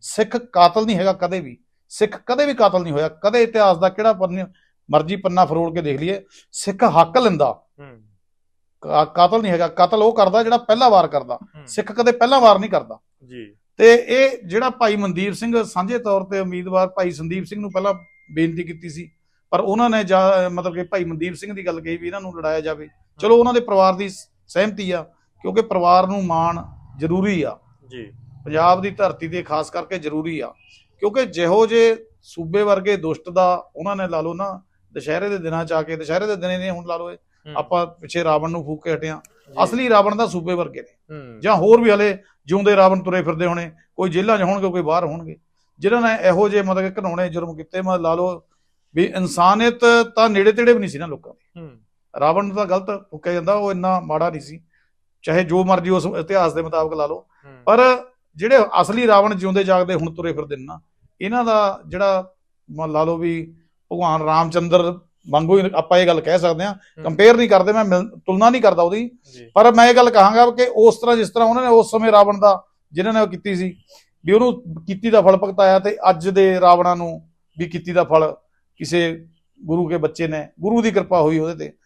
ਸਿੱਖ ਕਾਤਲ ਨਹੀਂ ਹੈਗਾ ਕਦੇ ਵੀ। ਸਿੱਖ ਕਦੇ ਵੀ ਕਾਤਲ ਨਹੀਂ ਹੋਇਆ। ਕਦੇ ਇਤਿਹਾਸ ਦਾ ਕਿਹੜਾ ਪੰਨ ਮਰਜ਼ੀ ਪੰਨਾ ਫਰੋਲ ਕੇ ਦੇਖ ਲਈਏ। ਸਿੱਖ ਹੱਕ ਲੈਂਦਾ। ਕਾਤਲ ਨਹੀਂ ਹੈਗਾ। ਕਾਤਲ ਉਹ ਕਰਦਾ ਜਿਹੜਾ ਪਹਿਲਾ ਵਾਰ ਕਰਦਾ। ਸਿੱਖ ਕਦੇ ਪਹਿਲਾ ਵਾਰ ਨਹੀਂ ਕਰਦਾ। ਜੀ। ਤੇ ਇਹ ਜਿਹੜਾ ਭਾਈ ਮਨਦੀਪ ਸਿੰਘ ਸਾਂਝੇ ਤੌਰ ਤੇ ਉਮੀਦਵਾਰ ਭਾਈ ਸੰਦੀਪ ਸਿੰਘ ਨੂੰ ਪਹਿਲਾਂ ਬੇਨਤੀ ਕੀਤੀ ਸੀ। ਪਰ ਉਹਨਾਂ ਨੇ ਜਾ- ਮਤਲਬ ਕਿ ਭਾਈ ਮਨਦੀਪ ਸਿੰਘ ਦੀ ਗੱਲ ਕਹੀ ਵੀ ਇਹਨਾਂ ਨੂੰ ਲੜਾਇਆ ਜਾਵੇ। ਚਲੋ ਉਹਨਾਂ ਦੇ ਪਰਿਵਾਰ ਦੀ ਸਹਿਮਤੀ ਆ। ਕਿਉਂਕਿ ਪਰਿਵਾਰ ਨੂੰ ਮਾਣ ਜ਼ਰੂਰੀ ਆ। ਜੀ। ਪੰਜਾਬ ਦੀ ਧਰਤੀ ਤੇ ਖਾਸ ਕਰਕੇ ਜ਼ਰੂਰੀ ਆ। ਕਿਉਂਕਿ ਜਿਹੋ ਜੇ ਸੂਬੇ ਵਰਗੇ ਦੁਸ਼ਟ ਦਾ ਉਹਨਾਂ ਨੇ ਲਾ ਲਓ ਨਾ ਦੁਸ਼ਹਿਰੇ ਦੇ ਦਿਨਾਂ ਚ ਆ ਕੇ ਦੁਸ਼ਹਿਰੇ ਦੇ ਦਿਨੇ ਨੇ ਹੁਣ ਲਾ ਲਓ। ਆਪਾਂ ਪਿੱਛੇ ਰਾਵਣ ਨੂੰ ਫੂਕ ਕੇ ਹਟਿਆ ਜੀ। ਅਸਲੀ ਰਾਵਣ ਦਾ ਸੂਬੇ ਵਰਗੇ ਨੇ। ਜਾਂ ਹੋਰ ਵੀ ਹਲੇ ਜਿਉਂਦੇ ਰਾਵਣ ਤੁਰੇ ਫਿਰਦੇ ਹੋਣੇ ਕੋਈ ਜੇਲ੍ਹਾਂ 'ਚ ਹੋਣਗੇ ਕੋਈ ਬਾਹਰ ਹੋਣਗੇ। ਜਿਨ੍ਹਾਂ ਨੇ ਇਹੋ ਜਿਹੇ ਮਤਲਬ ਕਿ ਜੁਰਮ ਕੀਤੇ ਮੈਂ ਲਾ ਲਓ ਵੀ ਇਨਸਾਨੀਅਤ ਤਾਂ ਨੇੜੇ ਤੇੜੇ ਵੀ ਨਹੀਂ ਸੀ ਨਾ ਲੋਕਾਂ ਦੀ। ਰਾਵਣ ਨੂੰ ਤਾਂ ਗਲਤ ਫੁੱਕਿਆ ਜਾਂਦਾ ਉਹ ਇੰਨਾ ਮਾੜਾ ਨਹੀਂ ਸੀ। ਚਾਹੇ ਜੋ ਮਰਜ਼ੀ ਉਸ ਇਤਿਹਾਸ ਦੇ ਮੁਤਾਬਕ ਲਾ ਲਓ। ਪਰ ਜਿਹੜੇ ਅਸਲੀ ਰਾਵਣ ਜਿਉਂਦੇ ਜਾਗਦੇ ਹੁਣ ਤੁਰੇ ਫਿਰਦੇ ਨੇ ਇਹਨਾਂ ਦਾ ਜਿਹੜਾ ਮੰਨ ਲਾ ਲਓ ਵੀ ਭਗਵਾਨ ਰਾਮਚੰਦਰ ਵਾਂਗੂ ਆਪਾਂ ਇਹ ਗੱਲ ਕਹਿ ਸਕਦੇ ਹਾਂ ਕੰਪੇਅਰ ਨਹੀਂ ਕਰਦੇ ਮੈਂ ਤੁਲਨਾ ਨਹੀਂ ਕਰਦਾ ਉਹਦੀ। ਪਰ ਮੈਂ ਇਹ ਗੱਲ ਕਹਾਂਗਾ ਕਿ ਉਸ ਤਰ੍ਹਾਂ ਜਿਸ ਤਰ੍ਹਾਂ ਉਹਨਾਂ ਨੇ ਉਸ ਸਮੇਂ ਰਾਵਣ ਦਾ ਜਿਨ੍ਹਾਂ ਨੇ ਉਹ ਕੀਤੀ ਸੀ ਵੀ ਉਹਨੂੰ ਕੀਤੀ ਦਾ ਫਲ ਭੁਗਤਾਇਆ ਤੇ ਅੱਜ ਦੇ ਰਾਵਣਾਂ ਨੂੰ ਵੀ ਕੀਤੀ ਦਾ ਫਲ ਕਿਸੇ ਗੁਰੂ ਕੇ ਬੱਚੇ ਨੇ ਗੁਰੂ ਦੀ ਕਿਰਪਾ ਹੋਈ ਉਹਦੇ ਤੇ।